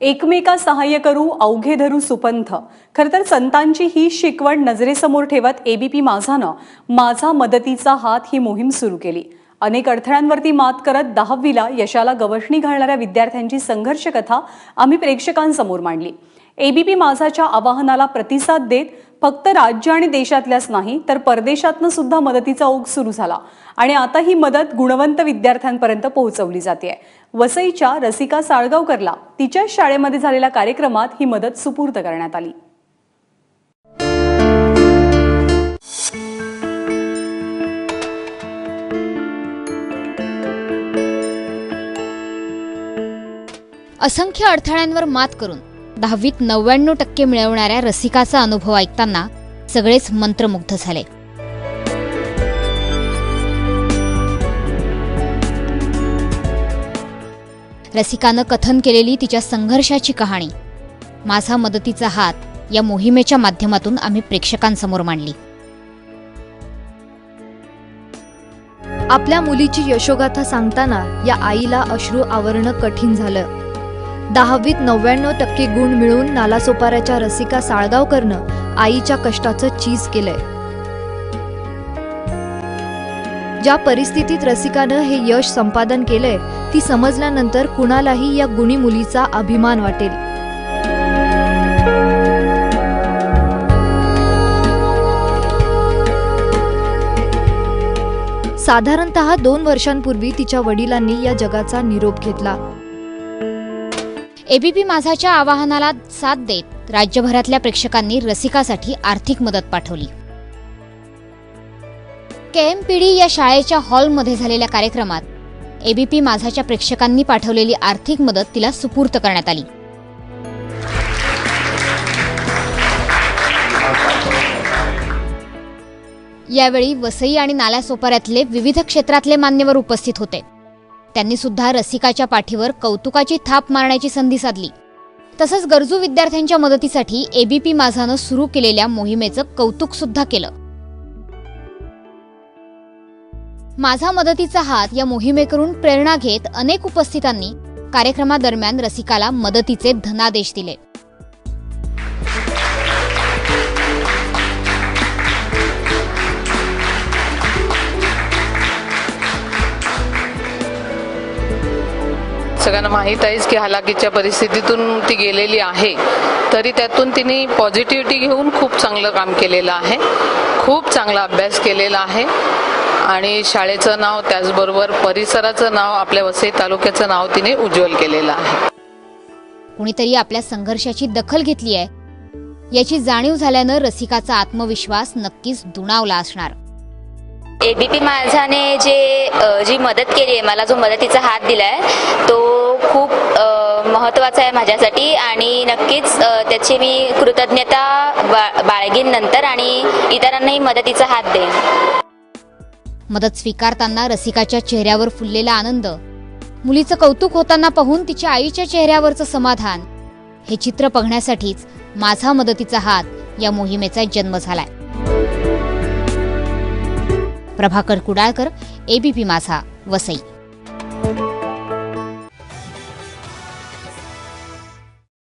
एकमेका सहाय्य करू अवघे धरू सुपंथ. खरं तर संतांची ही शिकवण नजरेसमोर ठेवत एबीपी माझानं माझा मदतीचा हात ही मोहीम सुरू केली. अनेक अडथळ्यांवरती मात करत दहावीला यशाला गवसणी घालणाऱ्या विद्यार्थ्यांची संघर्ष कथा आम्ही प्रेक्षकांसमोर मांडली. एबीपी माझाच्या आवाहनाला प्रतिसाद देत फक्त राज्य आणि देशातल्याच नाही तर परदेशातनं सुद्धा मदतीचा ओघ सुरू झाला. आणि आता ही मदत गुणवंत विद्यार्थ्यांपर्यंत पोहोचवली जाते वसईच्या रसिका साळगावकरला तिच्याच शाळेमध्ये झालेल्या कार्यक्रमात ही मदत सुपूर्द करण्यात आली. असंख्य अडथळ्यांवर मात करून दहावीत नव्याण्णव टक्के मिळवणाऱ्या रसिकाचा अनुभव ऐकताना सगळेच मंत्रमुग्ध झाले. रसिकानं कथन केलेली तिच्या संघर्षाची कहाणी माझा मदतीचा हात या मोहिमेच्या माध्यमातून आम्ही प्रेक्षकांसमोर मांडली. आपल्या मुलीची यशोगाथा सांगताना या आईला अश्रू आवरणं कठीण झालं. दहावीत नव्याण्णव टक्के गुण मिळून नालासोपाऱ्याच्या रसिका साळगावकरनं आईच्या कष्टाचं चीज केलंय. ज्या परिस्थितीत रसिकानं हे यश संपादन केलंय ती समजल्यानंतर कुणालाही या गुणी मुलीचा अभिमान वाटेल. साधारणतः दोन वर्षांपूर्वी तिच्या वडिलांनी या जगाचा निरोप घेतला. एबीपी माझाच्या आवाहनाला साथ देत राज्यभरातल्या प्रेक्षकांनी रसिकासाठी आर्थिक मदत पाठवली. केएमपीडी या शाळेच्या हॉलमध्ये झालेल्या कार्यक्रमात एबीपी माझाच्या प्रेक्षकांनी पाठवलेली आर्थिक मदत तिला सुपूर्त करण्यात आली. यावेळी वसई आणि नाल्यासोपाऱ्यातले विविध क्षेत्रातले मान्यवर उपस्थित होते. त्यांनी सुद्धा रसिकाच्या पाठीवर कौतुकाची थाप मारण्याची संधी साधली. तसंच गरजू विद्यार्थ्यांच्या मदतीसाठी एबीपी माझानं सुरू केलेल्या मोहिमेचं कौतुक सुद्धा केलं. माझा मदतीचा हात या मोहिमेकडून प्रेरणा घेत अनेक उपस्थितांनी कार्यक्रमादरम्यान रसिकाला मदतीचे धनादेश दिले. सगळ्यांना माहीत आहेच की हलाखीच्या परिस्थितीतून ती गेलेली आहे. तरी त्यातून तिने पॉझिटिव्हिटी घेऊन खूप चांगलं काम केलेलं आहे. खूप चांगला अभ्यास केलेला आहे. आणि शाळेचं नाव त्याचबरोबर परिसराचं नाव आपल्या वसई तालुक्याचं नाव तिने उज्ज्वल केलेलं आहे. कुणीतरी आपल्या संघर्षाची दखल घेतली आहे. याची जाणीव झाल्यानं रसिकाचा आत्मविश्वास नक्कीच दुणावला असणार. एबीपी माझाने जे जी मदत केली आहे मला जो मदतीचा हात दिलाय तो खूप महत्त्वाचा आहे माझ्यासाठी आणि नक्कीच त्याची मी कृतज्ञता बा बाळगीन नंतर आणि इतरांनाही मदतीचा हात देईन. मदत स्वीकारताना रसिकाच्या चेहऱ्यावर फुललेला आनंद मुलीचं कौतुक होताना पाहून तिच्या आईच्या चेहऱ्यावरचं समाधान हे चित्र बघण्यासाठीच माझा मदतीचा हात या मोहिमेचा जन्म झालाय. प्रभाकर कुडाळकर एबीपी माझा वसई.